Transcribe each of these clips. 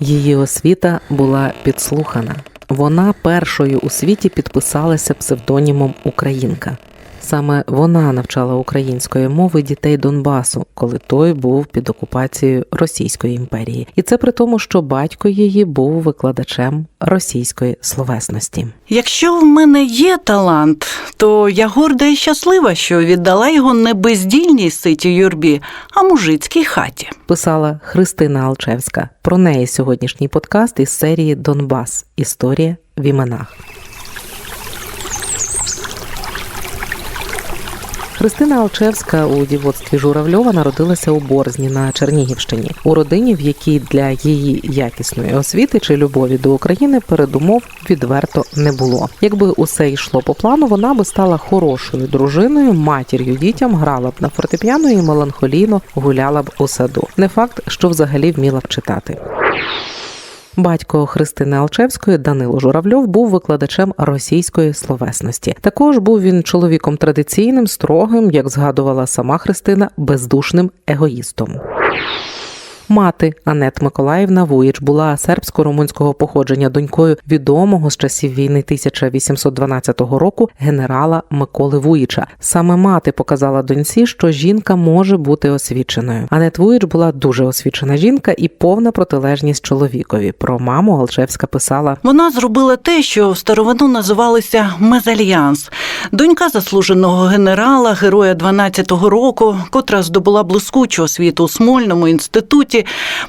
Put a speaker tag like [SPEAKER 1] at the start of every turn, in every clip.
[SPEAKER 1] Її освіта була підслухана. Вона першою у світі підписалася псевдонімом Українка. Саме вона навчала української мови дітей Донбасу, коли той був під окупацією Російської імперії, і це при тому, що батько її був викладачем російської словесності.
[SPEAKER 2] Якщо в мене є талант, то я горда і щаслива, що віддала його не бездільній ситій юрбі, а мужицькій хаті.
[SPEAKER 1] Писала Христина Алчевська. Про неї сьогоднішній подкаст із серії Донбас. Історія в іменах. Христина Алчевська у дівоцтві Журавльова народилася у Борзні на Чернігівщині, у родині, в якій для її якісної освіти чи любові до України передумов відверто не було. Якби усе йшло по плану, вона би стала хорошою дружиною, матір'ю дітям, грала б на фортепіано і меланхолійно гуляла б у саду. Не факт, що взагалі вміла б читати. Батько Христини Алчевської Данило Журавльов був викладачем російської словесності. Також був він чоловіком традиційним, строгим, як згадувала сама Христина, бездушним егоїстом. Мати Анет Миколаївна Вуїч була сербсько-румунського походження донькою відомого з часів війни 1812 року генерала Миколи Вуїча. Саме мати показала доньці, що жінка може бути освіченою. Анет Вуїч була дуже освічена жінка і повна протилежність чоловікові. Про маму Алчевська писала:
[SPEAKER 2] Вона зробила те, що в старовину називалося мезальянс. Донька заслуженого генерала, героя 12-го року, котра здобула блискучу освіту у Смольному інституті,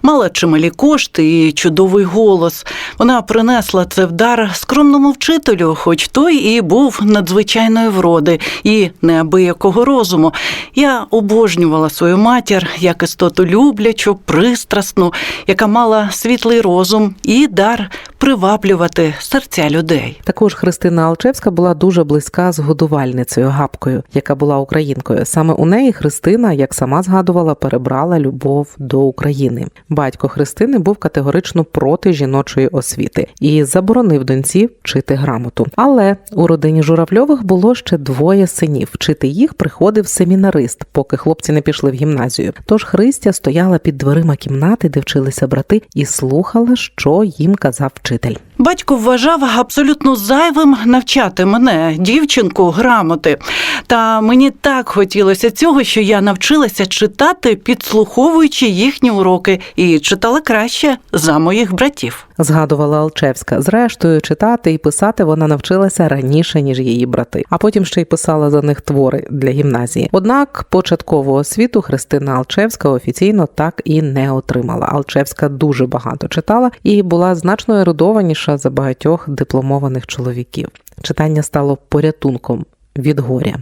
[SPEAKER 2] мала чималі кошти і чудовий голос. Вона принесла це в дар скромному вчителю, хоч той і був надзвичайної вроди і неабиякого розуму. Я обожнювала свою матір як істоту люблячу, пристрасну, яка мала світлий розум і дар приваблювати серця людей.
[SPEAKER 1] Також Христина Алчевська була дуже близька з годувальницею Гапкою, яка була українкою. Саме у неї Христина, як сама згадувала, перебрала любов до України. Батько Христини був категорично проти жіночої освіти і заборонив доньці вчити грамоту. Але у родині Журавльових було ще двоє синів. Вчити їх приходив семінарист, поки хлопці не пішли в гімназію. Тож Христя стояла під дверима кімнати, де вчилися брати, і слухала, що їм казав вчитель.
[SPEAKER 2] Батько вважав абсолютно зайвим навчати мене, дівчинку, грамоти. Та мені так хотілося цього, що я навчилася читати, підслуховуючи їхні уроки, і читала краще за моїх братів.
[SPEAKER 1] Згадувала Алчевська. Зрештою, читати і писати вона навчилася раніше ніж її брати, а потім ще й писала за них твори для гімназії. Однак початкову освіту Христина Алчевська офіційно так і не отримала. Алчевська дуже багато читала і була значно ерудованіша за багатьох дипломованих чоловіків. Читання стало порятунком від горя.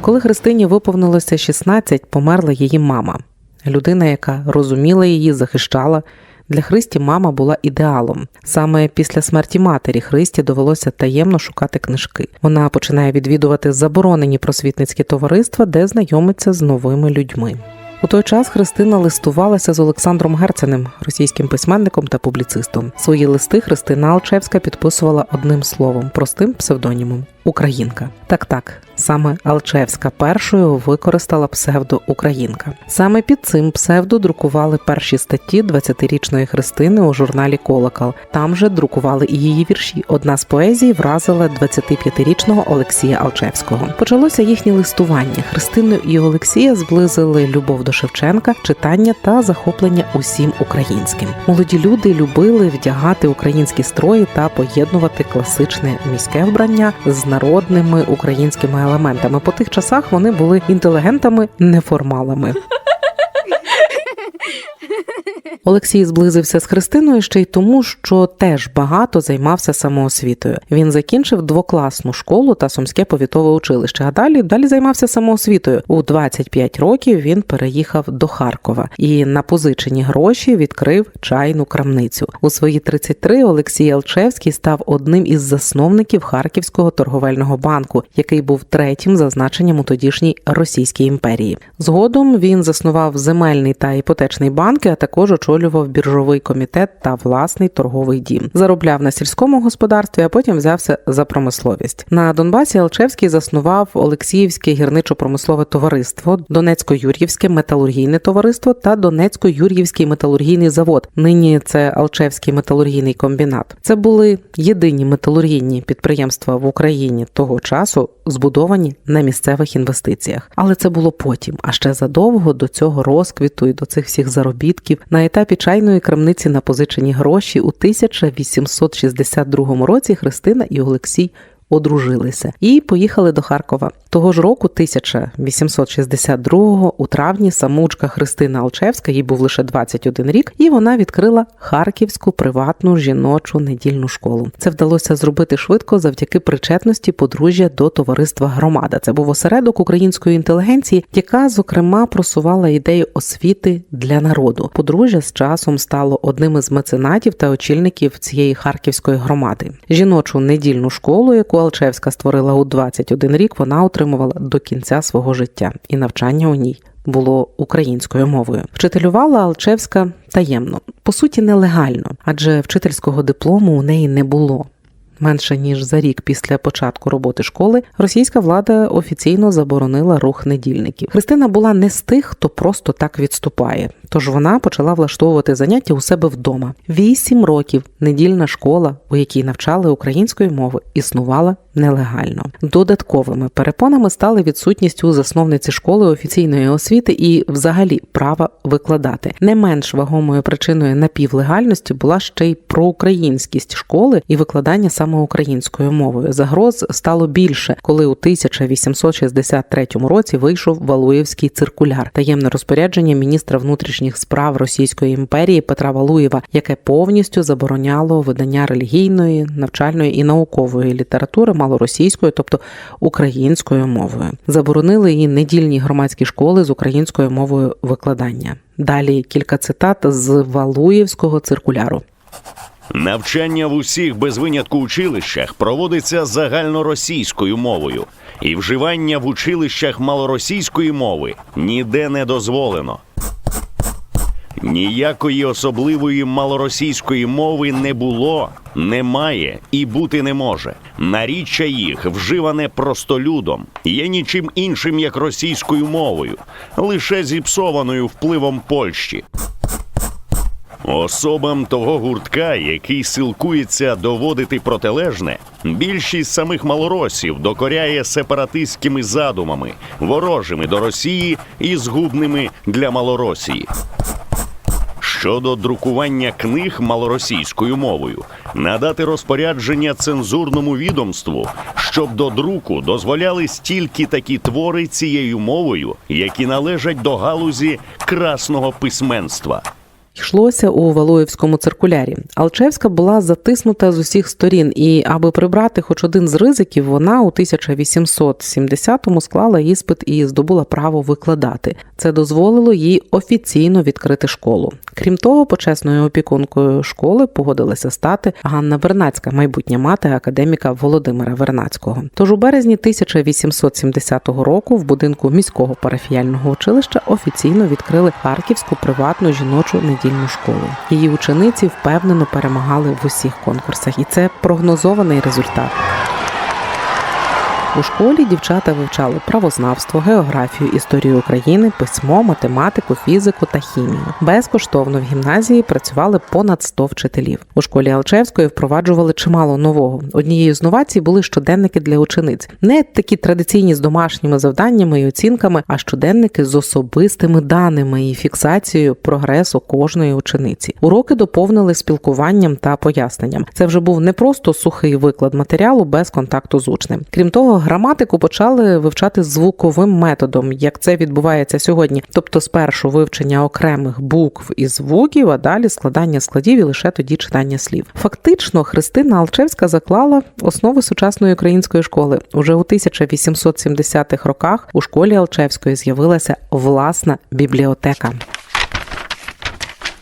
[SPEAKER 1] Коли Христині виповнилося 16, померла її мама, людина, яка розуміла її, захищала. Для Христі мама була ідеалом. Саме після смерті матері Христі довелося таємно шукати книжки. Вона починає відвідувати заборонені просвітницькі товариства, де знайомиться з новими людьми. У той час Христина листувалася з Олександром Герценем, російським письменником та публіцистом. Свої листи Христина Алчевська підписувала одним словом, простим псевдонімом Українка. Так, так, саме Алчевська першою використала псевдо Українка. Саме під цим псевдо друкували перші статті 20-річної Христини у журналі Колокол. Там же друкували і її вірші. Одна з поезій вразила 25-річного Олексія Алчевського. Почалося їхнє листування. Христину і Олексія зблизили любов до Шевченка, читання та захоплення усім українським. Молоді люди любили вдягати українські строї та поєднувати класичне міське вбрання з народними українськими елементами. По тих часах вони були інтелігентами, неформалами. Олексій зблизився з Христиною ще й тому, що теж багато займався самоосвітою. Він закінчив двокласну школу та сумське повітове училище. А далі далі займався самоосвітою. У 25 років він переїхав до Харкова і на позичені гроші відкрив чайну крамницю. У свої 33 Олексій Алчевський став одним із засновників Харківського торговельного банку, який був третім за значенням у тодішній Російській імперії. Згодом він заснував земельний та іпотечний банки, а також очолив очолював біржовий комітет та власний торговий дім. Заробляв на сільському господарстві, а потім взявся за промисловість. На Донбасі Алчевський заснував Олексіївське гірничо-промислове товариство, Донецько-Юр'ївське металургійне товариство та Донецько-Юр'ївський металургійний завод. Нині це Алчевський металургійний комбінат. Це були єдині металургійні підприємства в Україні того часу, збудовані на місцевих інвестиціях. Але це було потім, а ще задовго до цього розквіту і до цих всіх заробітків на етапі чайної крамниці на позичені гроші у 1862 році Христина і Олексій одружилися і поїхали до Харкова. Того ж року, 1862-го, у травні самоучка Христина Алчевська, їй був лише 21 рік, і вона відкрила Харківську приватну жіночу недільну школу. Це вдалося зробити швидко завдяки причетності подружжя до товариства Громада. Це був осередок української інтелігенції, яка зокрема просувала ідею освіти для народу. Подружжя з часом стало одним із меценатів та очільників цієї харківської громади. Жіночу недільну школу, яку Алчевська створила у 21 рік, вона отримувала до кінця свого життя, і навчання у ній було українською мовою. Вчителювала Алчевська таємно, по суті, нелегально, адже вчительського диплому у неї не було. Менше ніж за рік після початку роботи школи російська влада офіційно заборонила рух недільників. Христина була не з тих, хто просто так відступає. Тож вона почала влаштовувати заняття у себе вдома. Вісім років недільна школа, у якій навчали української мови, існувала нелегально. Додатковими перепонами стали відсутність у засновниці школи офіційної освіти і, взагалі, права викладати. Не менш вагомою причиною напівлегальності була ще й проукраїнськість школи і викладання саме українською мовою. Загроз стало більше, коли у 1863 році вийшов Валуєвський циркуляр, таємне розпорядження міністра внутрішніх справ Російської імперії Петра Валуєва, яке повністю забороняло видання релігійної, навчальної і наукової літератури малоросійською, тобто українською мовою. Заборонили і недільні громадські школи з українською мовою викладання. Далі кілька цитат з Валуєвського циркуляру.
[SPEAKER 3] Навчання в усіх без винятку училищах проводиться загальноросійською мовою, і вживання в училищах малоросійської мови ніде не дозволено. Ніякої особливої малоросійської мови не було, немає і бути не може. Наріччя їх вживане простолюдом, є нічим іншим як російською мовою, лише зіпсованою впливом Польщі. Особам того гуртка, який силкується доводити протилежне, більшість самих малоросів докоряє сепаратистськими задумами, ворожими до Росії і згубними для Малоросії. Щодо друкування книг малоросійською мовою, надати розпорядження цензурному відомству, щоб до друку дозволяли стільки такі твори цією мовою, які належать до галузі красного письменства.
[SPEAKER 1] Йшлося у Валуєвському циркулярі. Алчевська була затиснута з усіх сторін, і аби прибрати хоч один з ризиків, вона у 1870-му склала іспит і здобула право викладати. Це дозволило їй офіційно відкрити школу. Крім того, почесною опікункою школи погодилася стати Ганна Вернацька, майбутня мати академіка Володимира Вернацького. Тож у березні 1870 року в будинку міського парафіяльного училища офіційно відкрили Харківську приватну жіночу недільну школу. Її учениці впевнено перемагали в усіх конкурсах, і це прогнозований результат. У школі дівчата вивчали правознавство, географію, історію України, письмо, математику, фізику та хімію. Безкоштовно в гімназії працювали понад 100 вчителів. У школі Алчевської впроваджували чимало нового. Однією з новацій були щоденники для учениць, не такі традиційні з домашніми завданнями і оцінками, а щоденники з особистими даними і фіксацією прогресу кожної учениці. Уроки доповнили спілкуванням та поясненням. Це вже був не просто сухий виклад матеріалу без контакту з учнем. Крім того, граматику почали вивчати звуковим методом, як це відбувається сьогодні. Тобто, спершу вивчення окремих букв і звуків, а далі складання складів і лише тоді читання слів. Фактично, Христина Алчевська заклала основи сучасної української школи. Уже у 1870-х роках у школі Алчевської з'явилася власна бібліотека.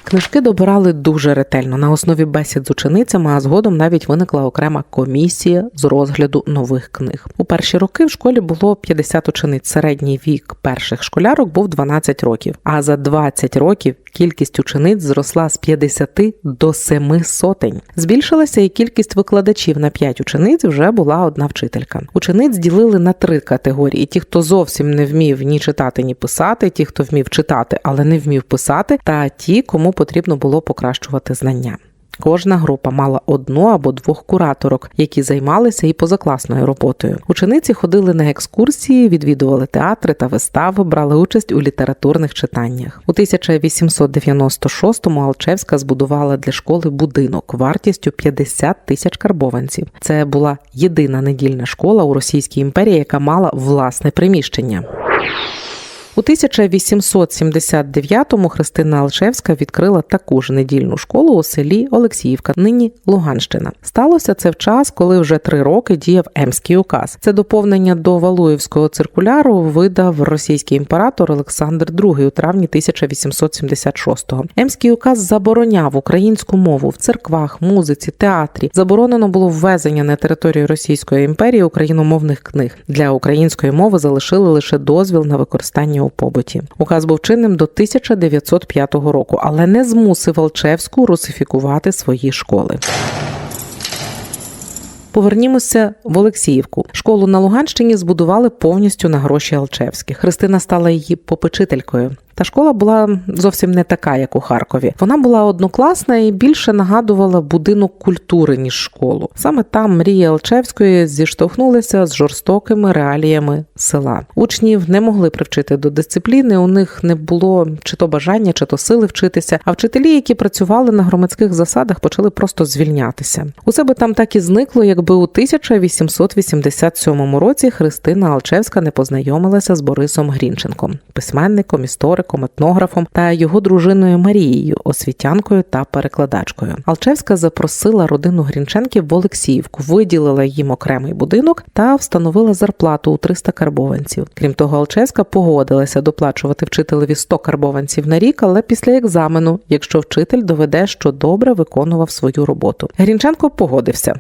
[SPEAKER 1] Книжки добирали дуже ретельно на основі бесід з ученицями, а згодом навіть виникла окрема комісія з розгляду нових книг. У перші роки в школі було 50 учениць. Середній вік перших школярок був 12 років. А за 20 років кількість учениць зросла з 50 до 7 сотень. Збільшилася і кількість викладачів на 5 учениць вже була одна вчителька. Учениць ділили на три категорії: ті, хто зовсім не вмів ні читати, ні писати, ті, хто вмів читати, але не вмів писати, та ті, кому потрібно було покращувати знання. Кожна група мала одну або двох кураторок, які займалися і позакласною роботою. Учениці ходили на екскурсії, відвідували театри та вистави, брали участь у літературних читаннях. У 1896-му Алчевська збудувала для школи будинок вартістю 50 тисяч карбованців. Це була єдина недільна школа у Російській імперії, яка мала власне приміщення. У 1879-му Христина Алшевська відкрила таку ж недільну школу у селі Олексіївка, нині Луганщина. Сталося це в час, коли вже три роки діяв Емський указ. Це доповнення до Валуївського циркуляру видав російський імператор Олександр II у травні 1876-го. Емський указ забороняв українську мову в церквах, музиці, театрі. Заборонено було ввезення на територію Російської імперії україномовних книг. Для української мови залишили лише дозвіл на використання у побуті. Указ був чинним до 1905 року, але не змусив Алчевську русифікувати свої школи. Повернімося в Олексіївку. Школу на Луганщині збудували повністю на гроші Алчевських. Христина стала її попечителькою. Та школа була зовсім не така, як у Харкові. Вона була однокласна і більше нагадувала будинок культури ніж школу. Саме там мрії Алчевської зіштовхнулися з жорстокими реаліями села. Учнів не могли привчити до дисципліни. У них не було чи то бажання, чи то сили вчитися. А вчителі, які працювали на громадських засадах, почали просто звільнятися. Усе би там так і зникло, якби у 1887 році Христина Алчевська не познайомилася з Борисом Грінченком, письменником, істориком, етнографом та його дружиною Марією, освітянкою та перекладачкою. Алчевська запросила родину Грінченків в Олексіївку, виділила їм окремий будинок та встановила зарплату у 300 карбованців. Крім того, Алчевська погодилася доплачувати вчителеві 100 карбованців на рік, але після екзамену, якщо вчитель доведе, що добре виконував свою роботу. Грінченко погодився.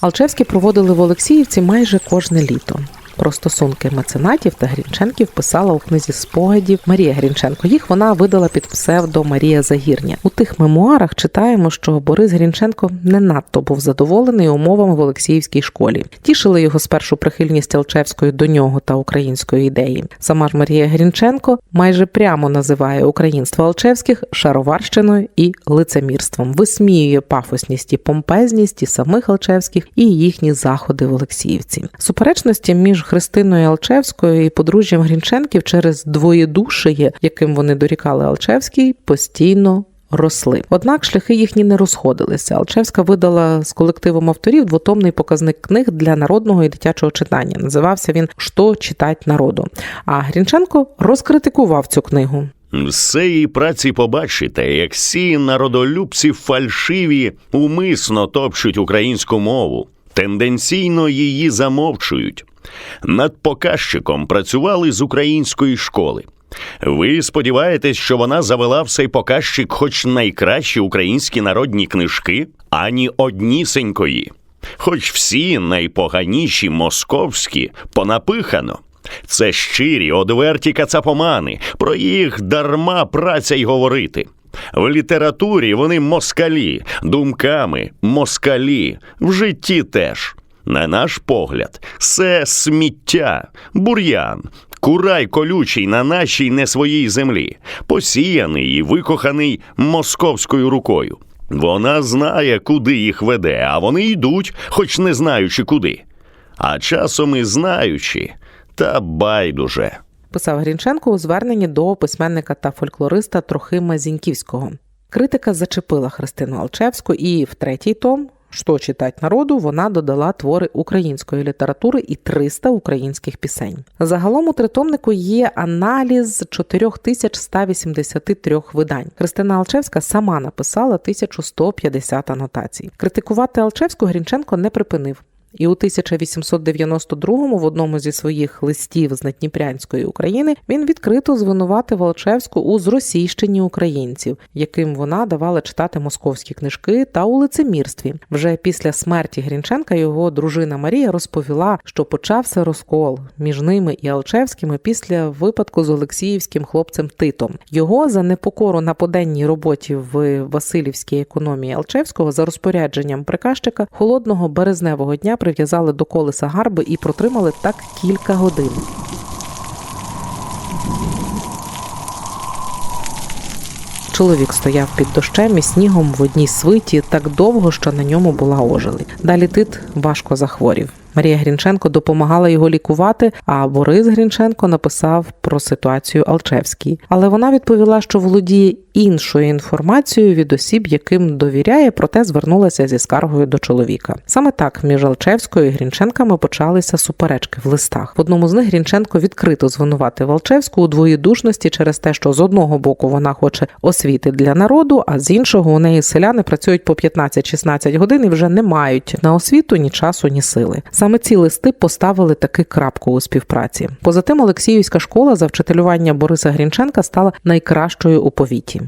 [SPEAKER 1] Алчевські проводили в Олексіївці майже кожне літо. Про стосунки меценатів та Грінченків писала у книзі спогадів Марія Грінченко. Їх вона видала під псевдо Марія Загірня. У тих мемуарах читаємо, що Борис Грінченко не надто був задоволений умовами в Олексіївській школі. Тішили його спершу прихильність Алчевської до нього та української ідеї. Сама ж Марія Грінченко майже прямо називає українство Алчевських шароварщиною і лицемірством, висміює пафосність і помпезність і самих Алчевських і їхні заходи в Олексіївці. Суперечності між Христиною Алчевською і подружжям Грінченків через двоєдушиє, яким вони дорікали Алчевській, постійно. Росли, однак шляхи їхні не розходилися. Алчевська видала з колективом авторів двотомний показник книг для народного і дитячого читання. Називався він «Що читать народу. А Грінченко розкритикував цю книгу.
[SPEAKER 3] З цієї праці побачите, як всі народолюбці фальшиві умисно топчуть українську мову, тенденційно її замовчують. Над показчиком працювали з української школи. Ви сподіваєтесь, що вона завела в цей показчик хоч найкращі українські народні книжки, ані однісенької, хоч всі найпоганіші московські понапихано. Це щирі, одверті кацапомани, про їх дарма праця й говорити. В літературі вони москалі, думками москалі, в житті теж. На наш погляд, це сміття, бур'ян, курай колючий на нашій не своїй землі, посіяний і викоханий московською рукою. Вона знає, куди їх веде, а вони йдуть, хоч не знаючи куди. А часом і знаючи, та байдуже.
[SPEAKER 1] Писав Грінченко у зверненні до письменника та фольклориста Трохима Зіньківського. Критика зачепила Христину Алчевську, і в третій том «Що читать народу вона додала твори української літератури і 300 українських пісень. Загалом у тритомнику є аналіз 4183 видань. Христина Алчевська сама написала 1150 анотацій. Критикувати Алчевську Грінченко не припинив. І у 1892-му в одному зі своїх листів з Надніпрянської України він відкрито звинуватив Алчевську у зросійщенні українців, яким вона давала читати московські книжки та у лицемірстві. Вже після смерті Грінченка його дружина Марія розповіла, що почався розкол між ними і Алчевськими після випадку з Олексіївським хлопцем Титом. Його за непокору на поденній роботі в Васильівській економії Алчевського за розпорядженням приказчика холодного березневого дня прив'язали до колеса гарби і протримали так кілька годин. Чоловік стояв під дощем і снігом в одній свиті так довго, що на ньому була ожеледь. Далі тит важко захворів. Марія Грінченко допомагала його лікувати, а Борис Грінченко написав про ситуацію Алчевській. Але вона відповіла, що володіє іншою інформацією від осіб, яким довіряє, проте звернулася зі скаргою до чоловіка. Саме так між Алчевською і Грінченками почалися суперечки в листах. В одному з них Грінченко відкрито звинуватив Алчевську у двоєдушності через те, що з одного боку вона хоче освіти для народу, а з іншого у неї селяни працюють по 15-16 годин і вже не мають на освіту ні часу, ні сили. Саме ці листи поставили таки крапку у співпраці. Поза тим, Олексіївська школа за вчителювання Бориса Грінченка стала найкращою у повіті.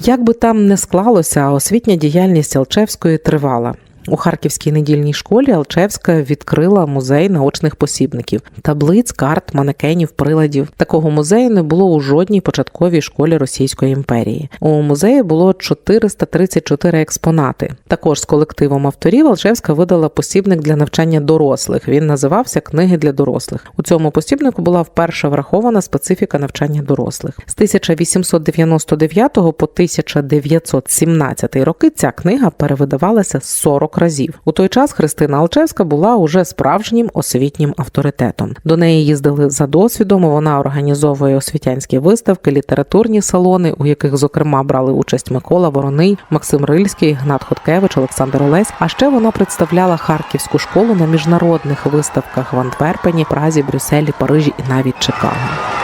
[SPEAKER 1] Як би там не склалося, освітня діяльність Алчевської тривала. У Харківській недільній школі Алчевська відкрила музей наочних посібників, таблиць, карт, манекенів, приладів. Такого музею не було у жодній початковій школі Російської імперії. У музеї було 434 експонати. Також з колективом авторів Алчевська видала посібник для навчання дорослих. Він називався Книги для дорослих. У цьому посібнику була вперше врахована специфіка навчання дорослих. З 1899 по 1917 роки ця книга перевидавалася 40 разів. У той час Христина Алчевська була уже справжнім освітнім авторитетом. До неї їздили за досвідом. Вона організовує освітянські виставки, літературні салони, у яких зокрема брали участь Микола Вороний, Максим Рильський, Гнат Хоткевич, Олександр Олесь. А ще вона представляла харківську школу на міжнародних виставках в Антверпені, Празі, Брюсселі, Парижі і навіть Чикаго.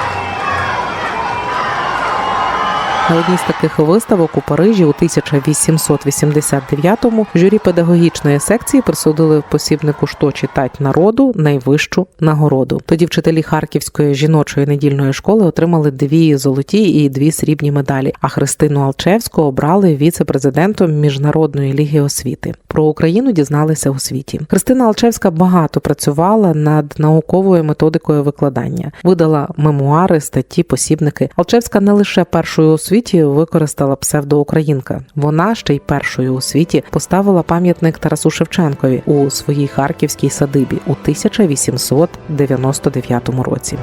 [SPEAKER 1] На одній з таких виставок у Парижі у 1889-му журі педагогічної секції присудили посібнику «Що читать народу найвищу нагороду. Тоді вчителі Харківської жіночої недільної школи отримали дві золоті і дві срібні медалі. А Христину Алчевську обрали віце-президентом Міжнародної ліги освіти. Про Україну дізналися у світі. Христина Алчевська багато працювала над науковою методикою викладання, видала мемуари, статті, посібники. Алчевська не лише першою у світі використала псевдоукраїнка. Вона ще й першою у світі поставила пам'ятник Тарасу Шевченкові у своїй харківській садибі у 1899 році.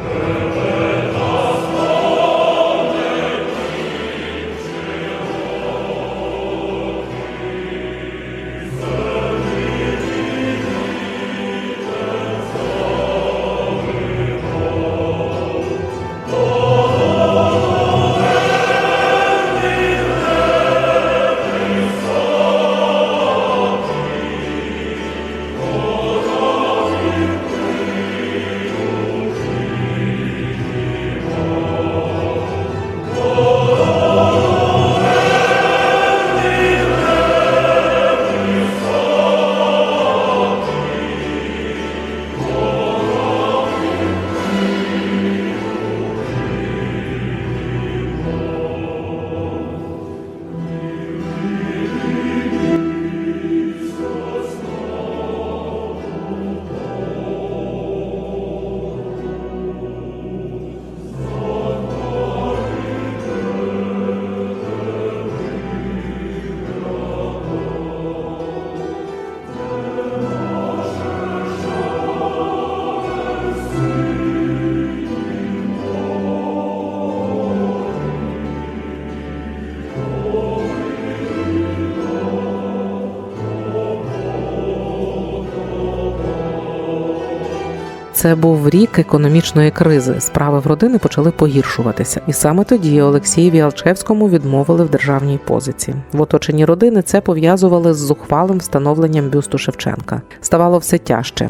[SPEAKER 1] Це був рік економічної кризи. Справи в родини почали погіршуватися, і саме тоді Олексієві Алчевському відмовили в державній позиці. В оточенні родини це пов'язували з зухвалим встановленням бюсту Шевченка. Ставало все тяжче.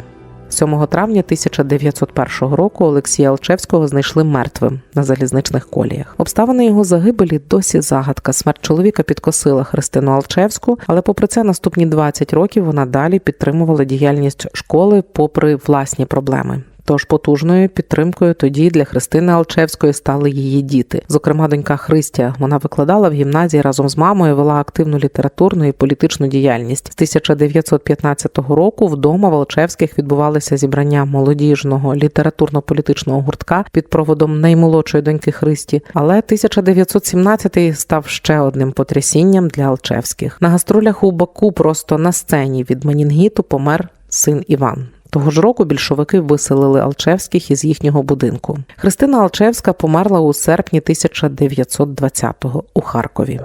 [SPEAKER 1] 7 травня 1901 року Олексія Алчевського знайшли мертвим на залізничних коліях. Обставини його загибелі досі загадка. Смерть чоловіка підкосила Христину Алчевську, але попри це наступні 20 років вона далі підтримувала діяльність школи попри власні проблеми. Тож потужною підтримкою тоді для Христини Алчевської стали її діти. Зокрема, донька Христя. Вона викладала в гімназії разом з мамою, вела активну літературну і політичну діяльність. З 1915 року вдома в Алчевських відбувалися зібрання молодіжного літературно-політичного гуртка під проводом наймолодшої доньки Христі. Але 1917 став ще одним потрясінням для Алчевських. На гастролях у Баку просто на сцені від менінгіту помер син Іван. Того ж року більшовики виселили Алчевських із їхнього будинку. Христина Алчевська померла у серпні 1920-го у Харкові.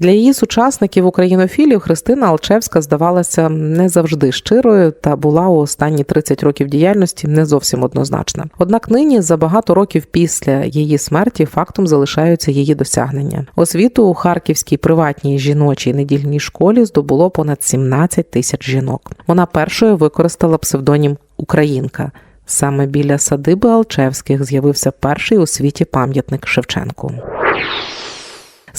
[SPEAKER 1] Для її сучасників українофілів Христина Алчевська здавалася не завжди щирою та була у останні 30 років діяльності не зовсім однозначна. Однак нині, за багато років після її смерті, фактом залишаються її досягнення. Освіту у харківській приватній жіночій недільній школі здобуло понад 17 тисяч жінок. Вона першою використала псевдонім Українка. Саме біля садиби Алчевських з'явився перший у світі пам'ятник Шевченку.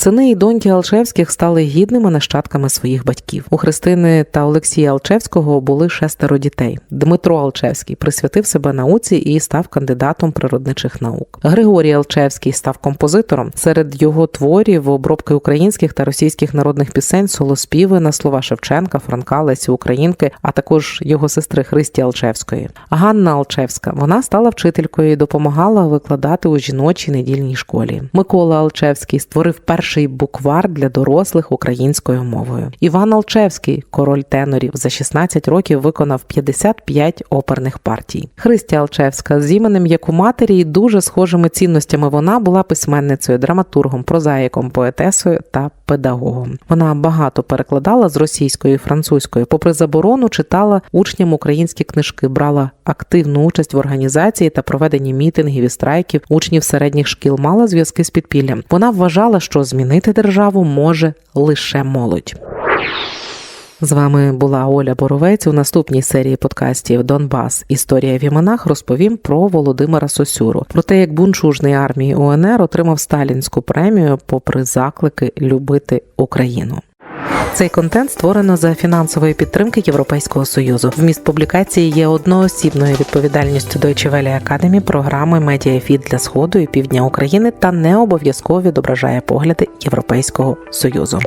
[SPEAKER 1] Сини і доньки Алчевських стали гідними нащадками своїх батьків. У Христини та Олексія Алчевського були шестеро дітей. Дмитро Алчевський присвятив себе науці і став кандидатом природничих наук. Григорій Алчевський став композитором. Серед його творів обробки українських та російських народних пісень, солоспіви на слова Шевченка, Франка, Лесі Українки, а також його сестри Христі Алчевської. Ганна Алчевська вона стала вчителькою і допомагала викладати у жіночій недільній школі. Микола Алчевський створив перший буквар для дорослих українською мовою. Іван Алчевський, король тенорів, за 16 років виконав 55 оперних партій. Христя Алчевська з іменем як у матері і дуже схожими цінностями вона була письменницею, драматургом, прозаїком, поетесою та педагогом. Вона багато перекладала з російської і французької. Попри заборону, читала учням українські книжки, брала активну участь в організації та проведенні мітингів і страйків учнів середніх шкіл. Мала зв'язки з підпіллям. Вона вважала, що змінити державу може лише молодь. З вами була Оля Боровець. У наступній серії подкастів Донбас. Історія в іменах розповім про Володимира Сосюру, про те, як бунчужний армії УНР отримав сталінську премію, попри заклики любити Україну. Цей контент створено за фінансової підтримки Європейського союзу. Вміст публікації є одноосібною відповідальністю Deutsche Welle Academy, програми «Медіафід» для сходу і півдня України та не обов'язково відображає погляди Європейського союзу.